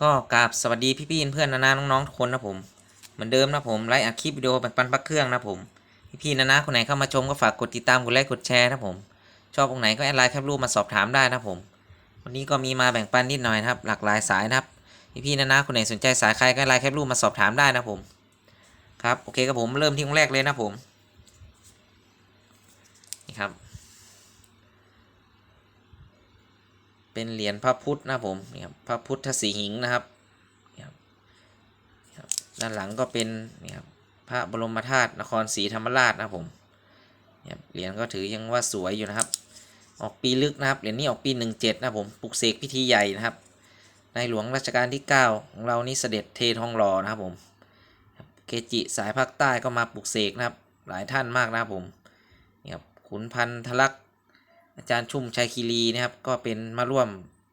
ก็กราบสวัสดีพี่ๆเพื่อนๆนานาน้องๆทุกคนนะผมเหมือนเดิมนะผมไลฟ์อัดคลิปวิดีโอแบ่งปันพักเครื่องนะผมพี่ๆนานาคนไหนเข้ามาชมก็ฝากกดติดตามกดไลค์กดแชร์นะผมชอบตรงไหนก็แอดไลน์แคปรูปมาสอบถามได้นะผม วันนี้ก็มีมาแบ่งปันนิดหน่อยนะครับ หลากหลายสายนะครับพี่ๆนานาคนไหนสนใจสายใครก็ไลน์แคปรูปมาสอบถามได้นะผมครับโอเคครับผมเริ่มที่องแรกเลยนะผมนี่ครับ เป็นเหรียญพระพุทธนะผมนี่ครับพระพุทธสีหิงนะครับด้านหลังก็เป็นนี่ครับพระบรมธาตุนครศรีธรรมราชนะผมเหรียญก็ถือยังว่าสวยอยู่นะครับ ออกปีลึกนะครับเหรียญนี้ออกปี 17 นะผมปลุกเสกพิธีใหญ่นะครับ ในหลวงรัชกาลที่ 9 ของเรานี่เสด็จเททองหล่อนะครับผมเกจิสายภาคใต้ก็มาปลุกเสกนะครับ หลายท่านมากนะครับผมนี่ครับขุนพันธลักษ อาจารย์ชุ่มชัยคีรีนะครับ ก็เป็นมาร่วม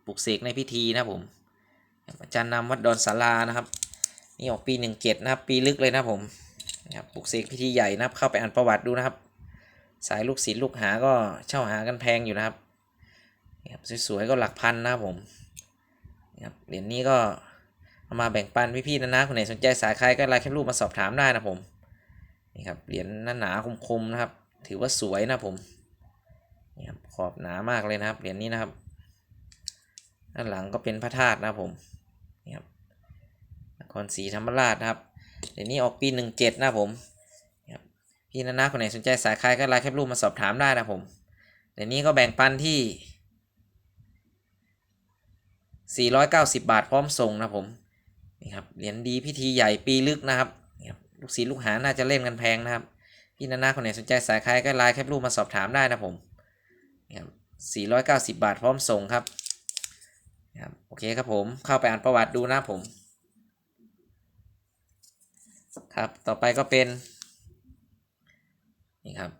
ปลุกเสกในพิธีนะผม อาจารย์นำวัดดอนสารานะครับ นี่ออกปีหนึ่งเจ็ดนะครับ ปีลึกเลยนะผมนะครับปลุกเสกพิธีใหญ่นะครับ เข้าไปอ่านประวัติดูนะครับ สายลูกศิษย์ลูกหาก็เช่าหากันแพงอยู่นะครับนี่ครับสวยๆก็หลักพันนะครับผมนี่ครับเหรียญนี้ก็เอามาแบ่งปันพี่ๆนะนะคนไหนสนใจสายใครก็ไลน์แคปรูปมาสอบถามได้นะผมนี่ครับเหรียญหนาๆคมๆนะครับ ถือว่าสวยนะผม ขอบหนามากเลยนะครับเหรียญนี้นะครับ ด้านหลังก็เป็นพระธาตุนะครับผมนี่ครับนครศรีธรรมราชนะครับเหรียญนี้ออกปีหนึ่งเจ็ดนะครับผมครับพี่นานาคนไหนสนใจสายคายก็ไลน์แคปรูปมาสอบถามได้นะผมเหรียญนี้ก็แบ่งปันที่ 490 บาทพร้อมส่งนะผมนี่ครับเหรียญดีพิธีใหญ่ปีลึกนะครับนี่ครับลูกศิษย์ลูกหาน่าจะเล่นกันแพงนะครับ พี่นานาคนไหนสนใจสายคายก็ไลน์แคปรูปมาสอบถามได้นะผม นี่ครับ490 บาทพร้อมส่งครับครับโอเคครับผมเข้าไปอ่านประวัติดูนะผม ครับต่อไปก็เป็นนี่ครับ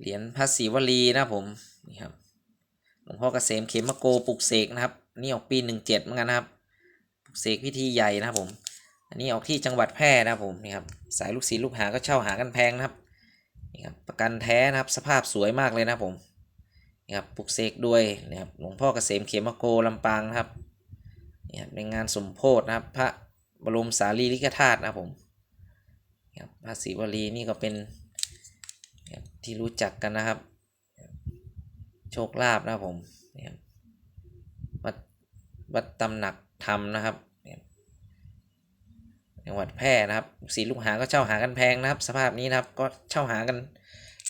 เหรียญพระศิวลีนะผมนี่ครับหลวงพ่อเกษมเขมโกปลุกเสกนะครับนี่ออกปี 17เหมือนกันนะครับปลุกเสกพิธีใหญ่นะครับผม อันนี้ออกที่จังหวัดแพร่นะครับผมนี่ครับสายลูกศิษย์ลูกหาก็เช่าหากันแพงนะครับนี่ครับประกันแท้นะครับสภาพสวยมากเลยนะผม ครับปลุกเสกด้วยนะครับหลวงพ่อเกษมเขมโกลำปางนะครับนี่ครับในงานสมโพธินะครับ พระบรมสารีริกธาตุนะผมนี่ครับพระศิวลีนี่ก็เป็นที่รู้จักกันนะครับ โชคลาภนะผมนี่ครับวัดวัดตำหนักธรรมนะครับจังหวัดแพร่นะครับสีลูกหาก็เช่าหากันแพงนะครับ สภาพนี้นะครับก็เช่าหากัน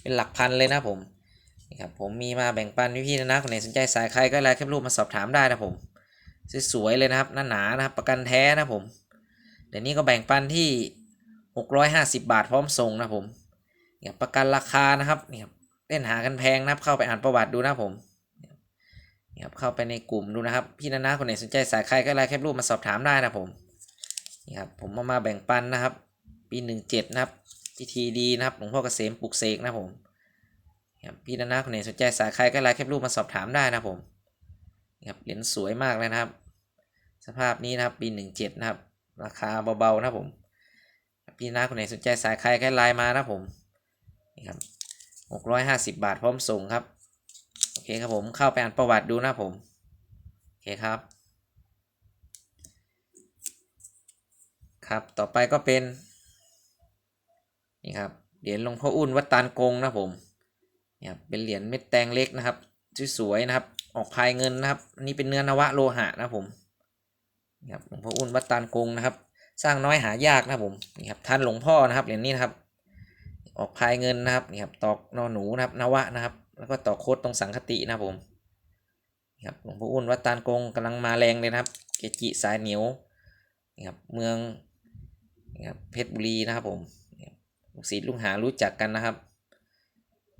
เป็นหลักพันเลยนะผม นี่ครับผมมีมาแบ่งปันพี่ๆนะนะคนไหนสนใจสายใครก็ไลน์แคปรูปมาสอบถามได้นะผมสวยๆเลยนะครับหนาๆนะครับประกันแท้นะผมเดี๋ยวนี้ก็แบ่งปันที่ 650 บาทพร้อมส่งนะผมเนี่ยประกันราคานะครับเนี่ยเล่นหากันแพงนะครับเข้าไปอ่านประวัติดูนะผมเนี่ยเข้าไปในกลุ่มดูนะครับ พี่นานาคนไหนสนใจสายใครก็ไลน์แคปรูปมาสอบถามได้นะผมนี่ครับผมเอามาแบ่งปันนะครับ ปีหนึ่งเจ็ดนะครับพิธีดีนะครับหลวงพ่อเกษมปลุกเสกนะผม ครับพี่นานาคนไหนสนใจสายใครก็ไลน์แคปรูปมาสอบถามได้นะผมครับเหรียญสวยมากเลยนะครับ สภาพนี้นะครับปีหนึ่งเจ็ดนะครับ ราคาเบาๆนะผม พี่นาคนไหนสนใจสายใครก็ไลน์มานะผมนี่ครับหกร้อยห้าสิบบาทพร้อมส่งครับ โอเคครับผมเข้าไปอ่านประวัติดูนะผม โอเคครับ ครับต่อไปก็เป็น นี่ครับเหรียญหลวงพ่ออุ่นวัดตานกงนะผม เนี่ยเป็นเหรียญเม็ดแตงเล็กนะครับสวยๆนะครับ ออกพายเงินนะครับนนี้เป็นเนื้อนวะโลหะนะผมนี่ครับหลวงพ่ออุ่นวัดตานกงนะครับ สร้างน้อยหายากนะผมนี่ครับท่านหลวงพ่อนะครับเหรียญนี้นะครับ ออกพายเงินนะครับนี่ครับตอกนอหนูนะครับนวะนะครับ แล้วก็ตอกโคดตรงสังคตินะผมนี่ครับหลวงพ่ออุ่นวัดตานกงกำลังมาแรงเลยนะครับ เกจิสายเหนียวนี่ครับเมืองนี่ครับเพชรบุรีนะครับผมลูกศิษย์ลูกหารู้จักกันนะครับ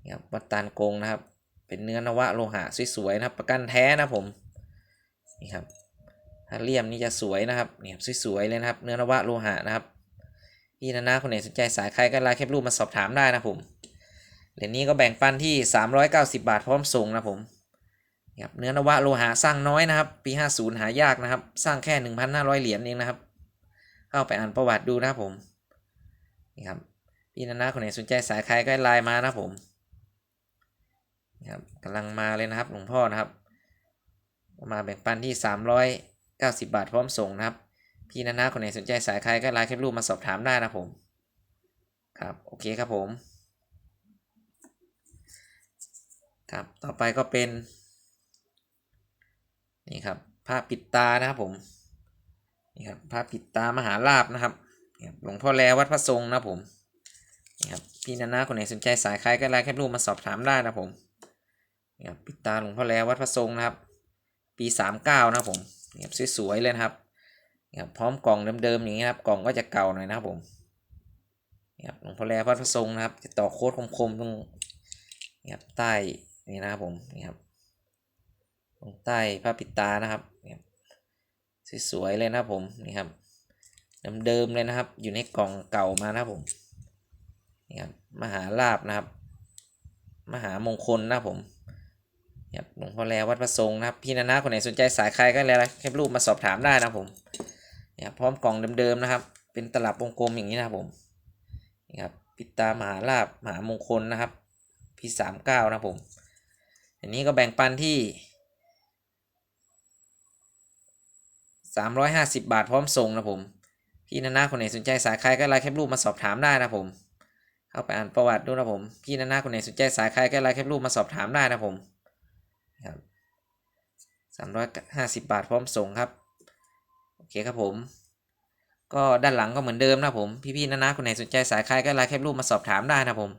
นี่ครับวัดตานกงนะครับ เป็นเนื้อนวะโลหะสวยๆนะครับ ประกันแท้นะผมนี่ครับถ้าเลี่ยมนี่จะสวยนะครับเนี่ครับสวยๆเลยนะครับ เนื้อนวะโลหะนะครับพี่นานาคนไหนสนใจสายใครก็ไลน์แคปรูปมาสอบถามได้นะผมเหรียญนี้ก็แบ่งปันที่ 390 บาทพร้อมส่งนะผมนี่ครับเนื้อนวะโลหะสร้างน้อยนะครับ ปี 50 หายากนะครับ สร้างแค่ 1,500 เหรียญเองนะครับ เข้าไปอ่านประวัติดูนะครับผมนี่ครับพี่นานาคนไหนสนใจสายใครก็ไลน์มานะผม นี่ครับกำลังมาเลยนะครับหลวงพ่อนะครับ มาแบ่งปันที่สามร้อย90 บาทพร้อมส่งนะครับ พี่นานาคนไหนสนใจสายใครก็ไลน์แคปรูปมาสอบถามได้นะผม ครับ โอเคครับผม ครับ ต่อไปก็เป็น นี่ครับผ้าปิดตานะครับผม นี่ครับผ้าปิดตามหาลาบนะครับหลวงพ่อแลวัดพระทรงนะผมนี่ครับพี่นานาคนไหนสนใจสายใครก็ไลน์แคปรูปมาสอบถามได้นะผม นี่ครับปิดตาหลวงพ่อแลวัดพระทรงนะครับ ปีสามเก้านะครับผมนี่ครับสวยๆเลยนะครับนี่ครับพร้อมกล่องเดิมๆอย่างนี้นะครับกล่องก็จะเก่าหน่อยนะครับผมนี่ครับหลวงพ่อแลวัดพระทรงนะครับ จะต่อโค้ดคมๆตรงนี่ครับใต้นี่นะครับผมนี่ครับตรงใต้ผ้าปิดตานะครับนี่ครับสวยๆเลยนะครับผมนี่ครับเดิมๆเลยนะครับ อยู่ในกล่องเก่ามานะครับผมนี่ครับมหาลาบนะครับ มหามงคลนะครับผม ครับหลวงพ่อแลวัดพระทรงนะครับพี่นานาคนไหนสนใจสายใครก็เลยแคปรูปมาสอบถามได้นะผมเนี่ยพร้อมกล่องเดิมๆนะครับ เป็นตลับวงกลมอย่างนี้นะครับผมนี่ครับปิตามหาลาบมหามงคลนะครับพี่สามเก้านะผม อันนี้ก็แบ่งปันที่สามร้อยห้าสิบบาทพร้อมส่งนะผม พี่นานาคนไหนสนใจสายใครก็ไลน์แคปรูปมาสอบถามได้นะผม เข้าไปอ่านประวัติดูนะผม พี่นานาคนไหนสนใจสายใครก็ไลน์แคปรูปมาสอบถามได้นะครั ครับสามร้อยห้าสิบบาทพร้อมส่งครับ โอเคครับผม ก็ด้านหลังก็เหมือนเดิมนะผม พี่ๆนะนะคนไหนสนใจสายใครก็ไลน์แคปรูปมาสอบถามได้นะผม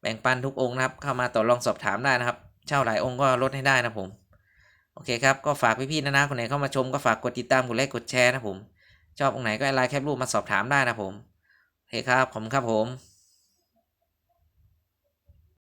แบ่งปันทุกองค์นะครับ เข้ามาต่อรองสอบถามได้นะครับ เช่าหลายองค์ก็ลดให้ได้นะผม โอเคครับ ก็ฝากพี่ๆนะนะคนไหนเข้ามาชมก็ฝากกดติดตาม กดไลค์ กดแชร์นะผม ชอบองค์ไหนก็ไลน์แคปรูปมาสอบถามได้นะผม โอเคครับ ผมครับผม